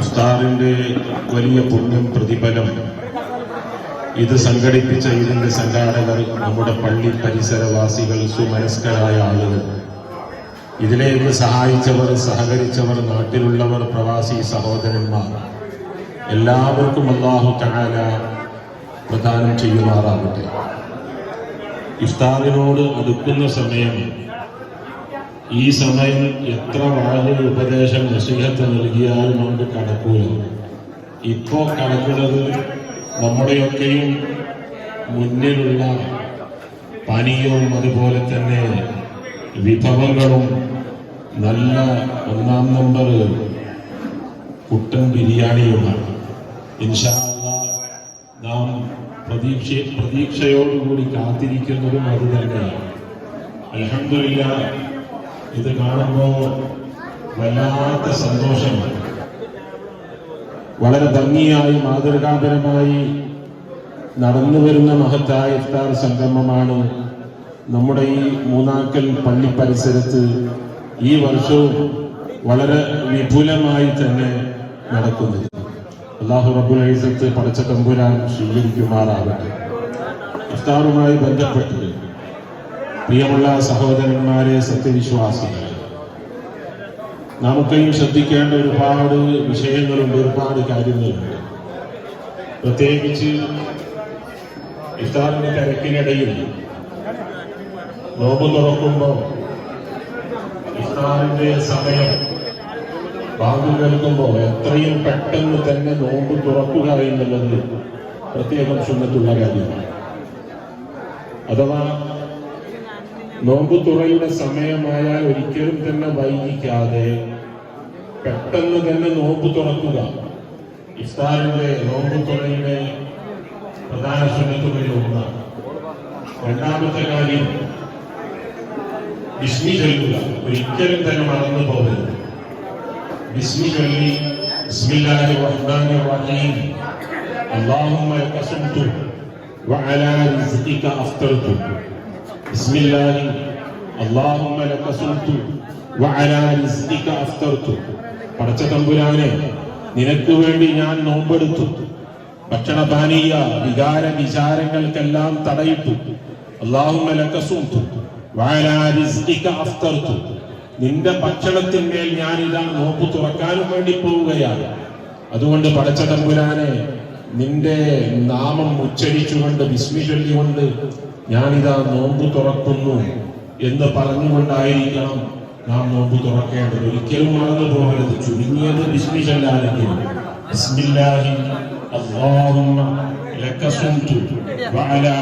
ഇഫ്താറിന്റെ വലിയ പുണ്യം പ്രതിഫലം. ഇത് സംഘടിപ്പിച്ച ഇതിന്റെ സംഘാടകർ നമ്മുടെ പള്ളി പരിസരവാസികൾ സുമനസ്കരായ ആളുകൾ. ഇതിലേക്ക് സഹായിച്ചവർ സഹകരിച്ചവർ നാട്ടിലുള്ളവർ പ്രവാസി സഹോദരന്മാർ. എല്ലാവർക്കും അള്ളാഹു തആല പ്രദാനം ചെയ്യുമാറാകട്ടെ. ഇഫ്താറിനോട് അടുക്കുന്ന സമയം ഈ സമയം എത്ര വളരെ ഉപദേശം നശിഹത്ത് നൽകിയാലും നമുക്ക് കടക്കൂല. ഇപ്പോ കടക്കുന്നത് നമ്മുടെയൊക്കെയും മുന്നിലുള്ള പനിയും അതുപോലെ തന്നെ വിഭവങ്ങളും നല്ല ഒന്നാം നമ്പർ കുട്ടൻ ബിരിയാണിയുമാണ്. ഇൻഷാല്ല നാം പ്രതീക്ഷ പ്രതീക്ഷയോടുകൂടി കാത്തിരിക്കുന്നതും അത് തന്നെയാണ്. അലഹമില്ല ഇത് കാണുമ്പോൾ വല്ലാത്ത സന്തോഷമാണ് വളരെ ഭംഗിയായി മാതൃകാപരമായി നടന്നു വരുന്ന മഹത്തായ ഇഫ്താർ സംഗമമാണ് നമ്മുടെ ഈ മൂന്നാക്കൽ പള്ളി പരിസരത്ത് ഈ വർഷവും വളരെ വിപുലമായി തന്നെ നടക്കുന്നത്. അള്ളാഹു റബ്ബുൽ ഐസത്ത് പടച്ച തമ്പുരാൻ സ്വീകരിക്കുമാറാകട്ടെ. ഇഫ്താറുമായി ബന്ധപ്പെട്ട് പ്രിയമുള്ള സഹോദരന്മാരെ സത്യവിശ്വാസികളെ നമുക്കും ശ്രദ്ധിക്കേണ്ട ഒരുപാട് വിഷയങ്ങളുണ്ട് ഒരുപാട് കാര്യങ്ങളുണ്ട്. പ്രത്യേകിച്ച് ഇഫ്താറിന്റെ തിരക്കിനിടയിൽ നോമ്പ് തുറക്കുമ്പോൾ ഇഫ്താറിന്റെ സമയം ബാങ്ക് കേൾക്കുമ്പോൾ എത്രയും പെട്ടെന്ന് തന്നെ നോമ്പ് തുറക്കുക എന്നുള്ളത് പ്രത്യേകം ചുമത്തുള്ള കാര്യമാണ്. അഥവാ നോമ്പുതുറയുടെ സമയമായാൽ ഒരിക്കലും തന്നെ വൈകിക്കാതെ പെട്ടെന്ന് തന്നെ നോമ്പ് തുറക്കുക. ഇഫ്താറിന്റെ നോമ്പുതുറയുടെ പ്രധാന സുന്നത്തുകളിൽ ഒന്നാണ്. രണ്ടാമത്തെ കാര്യം വിസ്മി ചൊല്ലുക. ഒരിക്കലും തന്നെ മറന്നു പോകരുത്. വിസ്മി ചൊല്ലി ബിസ്മില്ലാഹി റഹ്മാനി റഹീം അല്ലാഹുമ്മ യഖസുംതു വഅലാ റിസ്ഖിക അഫ്തർതു بسم الله اللهم لك صمت وعلى رزقك أفطرت പടച്ച തമ്പുരാനെ നിനക്ക് വേണ്ടി ഞാൻ നോമ്പെടുത്തു ഭക്ഷണപാനീയ വികാര വിചാരങ്ങൾക്കെല്ലാം തടയിട്ടു അള്ളാഹുമ്മ ലക സുംതു വഅലാ റിസ്ഖിക അഫ്തർതു നിന്റെ ഭക്ഷണത്തിന്മേൽ ഞാൻ ഇതാ നോമ്പ് തുറക്കാനും വേണ്ടി പോവുകയാണ് അതുകൊണ്ട് പടച്ച തമ്പുരാനെ നിന്റെ നാമം ഉച്ചരിച്ചുകൊണ്ട് വിസ്മി ചൊല്ലിക്കൊണ്ട് ഞാനിതാ നോമ്പ് തുറക്കുന്നു എന്ന് പറഞ്ഞുകൊണ്ടായിരിക്കണം നാം നോമ്പ് തുറക്കേണ്ടത്. ഒരിക്കലും മറന്നു പോകരുത്. ചുരുങ്ങിയത് ബിസ്മില്ലാഹി അല്ലാഹുമ്മ വഅലാ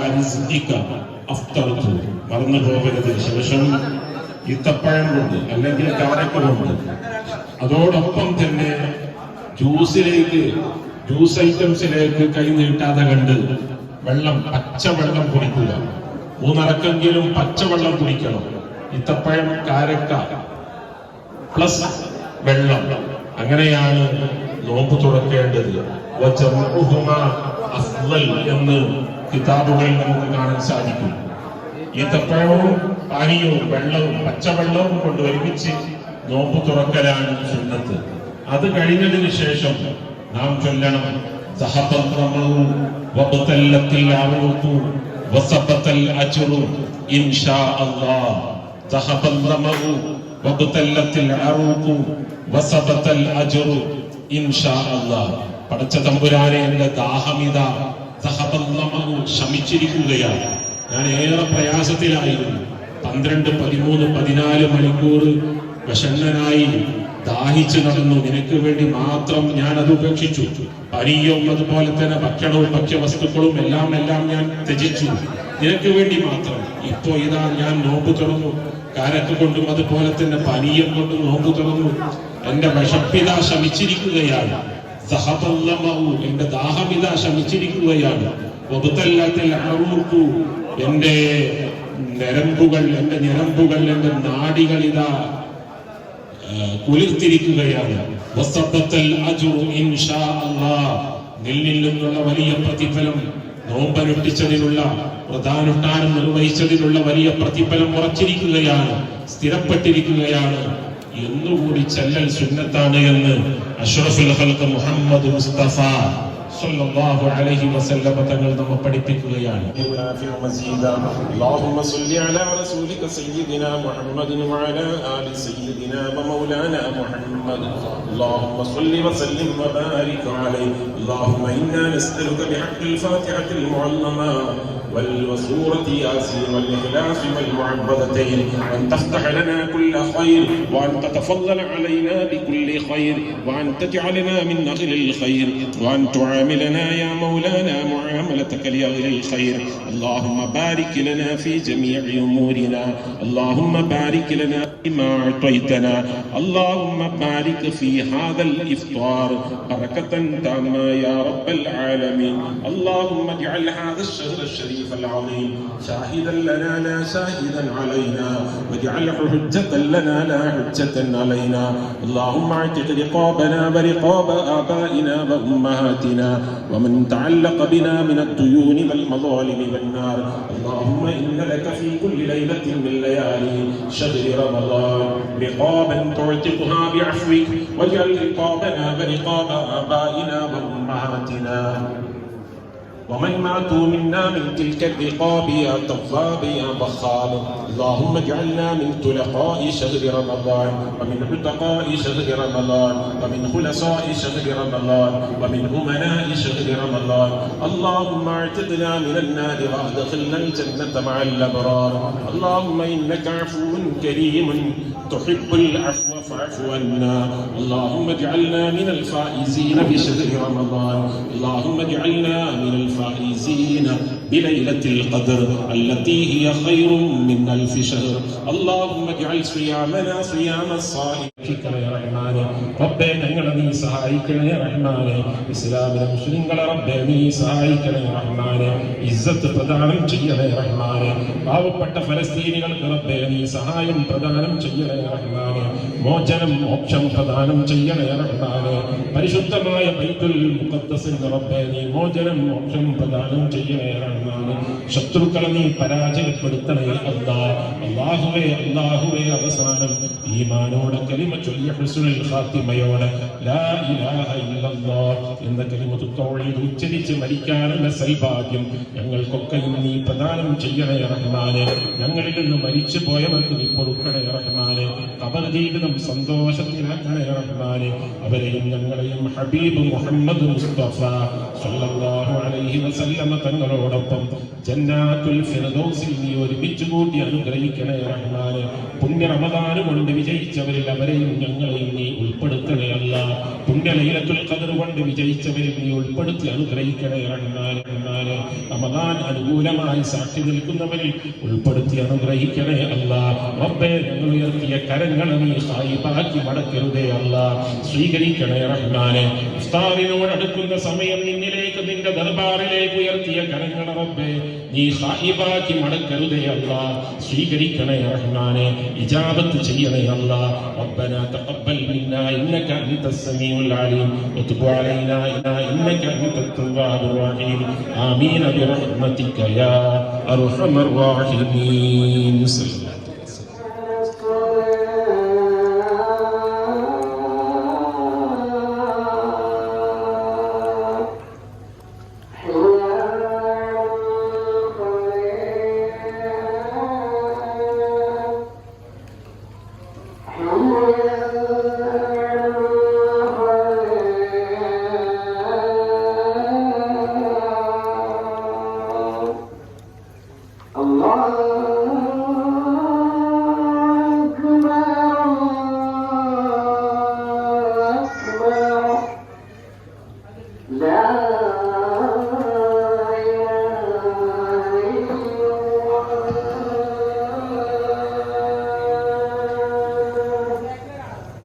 അഫ്തർതു. മറന്നു പോകരുത്. ശേഷം ഈത്തപ്പഴം കൊണ്ട് അല്ലെങ്കിൽ കാരക്ക കൊണ്ട്. അതോടൊപ്പം തന്നെ ജ്യൂസിലേക്ക് ജ്യൂസ് ഐറ്റംസിലേക്ക് കൈ നീട്ടാതെ കണ്ട് വെള്ളം പച്ചവെള്ളം കുടിക്കുക. മൂന്നിറക്കെങ്കിലും പച്ചവെള്ളം കുടിക്കണം. ഇത്തപ്പഴം കാരക്ക പ്ലസ് വെള്ളം. അങ്ങനെയാണ് നോമ്പ് തുറക്കേണ്ടത്. എന്ന് കിതാബുകളിൽ നമുക്ക് കാണാൻ സാധിക്കും. ഇത്തപ്പഴവും പാനീയവും വെള്ളവും പച്ചവെള്ളവും കൊണ്ട് ഒരുമിച്ച് നോമ്പ് തുറക്കലാണ് സുന്നത്ത്. അത് കഴിഞ്ഞതിന് ശേഷം നാം ചൊല്ലണം. സഹതന്ത്രമവും وابتلت العروق وثبت الأجر إن شاء الله ذهب الظمأ وابتلت العروق وثبت الأجر إن شاء الله പടച്ച തമ്പുരാനെ എന്റെ ദാഹമിത ദഹബല്ലമഉ ശമിച്ചിരിക്കുകയാണ് ഞാൻ ഏറെ പ്രയാസത്തിലായിരുന്നു പന്ത്രണ്ട് പതിമൂന്ന് പതിനാല് മണിക്കൂർ വിഷണ്ണനായി ദാഹിച്ചു നടന്നു. നിനക്ക് വേണ്ടി മാത്രം ഞാൻ അത് ഉപേക്ഷിച്ചു. പനിയും അതുപോലെ തന്നെ ഭക്ഷണവും ഭക്ഷ്യവസ്തുക്കളും എല്ലാം എല്ലാം ഞാൻ ത്യജിച്ചു. നിനക്ക് വേണ്ടി മാത്രം. ഇപ്പോ ഇതാ ഞാൻ നോമ്പ് തുറന്നു. കാരക്ക് കൊണ്ടും അതുപോലെ തന്നെ പനിയം കൊണ്ടും നോമ്പ് തുറന്നു. എന്റെ വിഷപ്പിത ശമിച്ചിരിക്കുകയാണ്. എന്റെ ദാഹമിത ശമിച്ചിരിക്കുകയാണ്. എന്റെ ഞരമ്പുകൾ എന്റെ ഞരമ്പുകൾ എന്റെ നാടികൾ ഇതാ കുളിർത്തിരിക്കുകയാണ്. നിന്നിൽ നിന്നുള്ള വലിയ പ്രതിഫലം നോമ്പനുഷ്ഠിച്ചതിനുള്ള പ്രധാനുഷ്ഠാനം നിർവഹിച്ചതിനുള്ള വലിയ പ്രതിഫലം ഉറച്ചിരിക്കുകയാണ് സ്ഥിരപ്പെട്ടിരിക്കുകയാണ് എന്നുകൂടി ചെല്ലൽ സുന്നത്താണ് എന്ന് അഷ്റഫുൽ മുഹമ്മദ് മുസ്തഫ സല്ലല്ലാഹു അലൈഹി വസല്ലം തങ്ങൾ നമ്മെ പഠിപ്പിക്കുകയാണ് اللهم صل على رسولك سيدنا محمد وعلى آل سيدنا ومولانا محمد اللهم صل وسلم وبارك عليه اللهم إنا نسألك بحق الفاتحة المعلمة والسورة ياسين والإخلاص والمعبدتين أن تفتح لنا كل خير وأن تتفضل علينا بكل خير وأن تجعلنا من أهل الخير وأن تعاملنا يا مولانا معاملتك لأهل الخير. اللهم بارك لنا في جميع أمورنا. اللهم بارك لنا فيما أعطيتنا. اللهم بارك في هذا الإفطار. بركة تامة يا رب العالمين. اللهم اجعل هذا الشهر الشريف العظيم شاهدا لنا لا شاهدا علينا. واجعله حجة لنا لا حجة علينا. اللهم اعتق رقابنا ورقاب آبائنا وأمهاتنا. ومن تعلق بنا من الديون والمظالم والنار. اللهم إن لك في كل ليلة من ليالي شهر رمضان رقابا تعتقها بعفوك واجعل رقابنا ورقاب آبائنا وأمهاتنا. ومن ماتوا منا من تلك الرقاب يا تواب يا بخال. اللهم اجعلنا من تلقاء شهر رمضان ومن عتقاء شهر رمضان ومن خلصاء شهر رمضان ومن أمناء شهر رمضان. اللهم اعتقنا من النار وأدخلنا الجنة مع الأبرار. اللهم إنك عفو كريم تحب العفو فاعف عنا. اللهم اجعلنا من الفائزين بشهر رمضان. اللهم اجعلنا من الفائزين بليلة القدر التي هي خير من ألف شهر اللهم اجعل صيامنا صيام الصائم റഹ്മാനെ റബ്ബേ ഞങ്ങളെ നീ സഹായിക്കണേ റഹ്മാനെ ഇസ്ലാമിലെ മുസ്ലിങ്ങളെ റബ്ബേ നീ സഹായിക്കണേ റഹ്മാനെ ഇസ്സത്ത് പ്രദാനം ചെയ്യണേ റഹ്മാനെ പാവപ്പെട്ട ഫലസ്തീനികൾക്ക് റബ്ബേ നീ സഹായം പ്രദാനം ചെയ്യണേ റഹ്മാനെ മോചനം മോക്ഷം പ്രദാനം ചെയ്യണേ റഹ്മാനെ പരിശുദ്ധമായ ബൈത്തുൽ മുഖദ്ദസിന്റെ റബ്ബേ നീ മോചനം മോക്ഷം പ്രദാനം ചെയ്യുകയാണെന്നാണ്. ശത്രുക്കളെ നീ പരാജയപ്പെടുത്തണേ അല്ലാ. അള്ളാഹുവേ അള്ളാഹുവേ അവസാനം ഈമാനോടെ കലിമ ചൊല്ലിയ ഹുസ്നുൽ ഖാത്തിമയോടെ ലാ ഇലാഹ എന്ന കലിമത്ത് തൗഹീദ് ഉച്ചരിച്ച് മരിക്കാനുള്ള സൽഭാഗ്യം ഞങ്ങൾക്കൊക്കെ നീ പ്രദാനം ചെയ്യണേ റഹ്മാനെ. ഞങ്ങളിൽ നിന്ന് മരിച്ചു പോയവർക്ക് നീ പൊറുക്കണേ റഹ്മാനെ കബർ ജീവിതം സന്തോഷത്തിലാക്കണേ റഹ്മാനെ. അവരെയും ഞങ്ങളെയും ഹബീബ് മുഹമ്മദ് മുസ്തഫ സല്ലല്ലാഹു അലൈഹി വസല്ലമ തങ്ങളോടൊപ്പം ജന്നാത്തുൽ ഫിർദൗസിൽ നീ ഒരുമിച്ച് കൂട്ടി അനുഗ്രഹിക്കണേ റഹ്മാനെ. പുണ്യ റമദാന് കൊണ്ട് വിജയിച്ചവരിൽ അവരെയും ഞങ്ങളെയും നീ ഉൾപ്പെടുത്തണേ അല്ല. പുണ്യ ലൈലത്തുൽ ഖദർ കൊണ്ട് വിജയിച്ചവരിൽ നീ ഉൾപ്പെടുത്തി അനുഗ്രഹിക്കണേ റഹ്മാനെ റഹ്മാനെ റമദാൻ അനുകൂലമായി സാക്ഷി നിൽക്കുന്നവരിൽ ഉൾപ്പെടുത്തി അനുഗ്രഹിക്കണേ അല്ല റബ്ബേ ഞങ്ങൾ ഉയർത്തിയ കരങ്ങളെ നീ സായിബാക്കി മടക്കരുതേ അല്ല സ്വീകരിക്കണേ റഹ്മാനെ ഇഫ്താറിനോട് അടുക്കുന്ന സമയം നിന്നിലേക്ക് നിന്റെ ദർബാറിലേക്ക് ഉയർത്തിയ കരങ്ങളെ റബ്ബേ നീ സായിബാക്കി മടക്കരുതേ അല്ല സ്വീകരിക്കണേ റഹ്മാനെ ഇജാബത്ത് ചെയ്യണേ അല്ല ربنا تقبل منا انك انت السميع العليم وتب علينا إنك أنت التواب الرحيم. آمين برحمتك يا أرحم الراحمين. صلى الله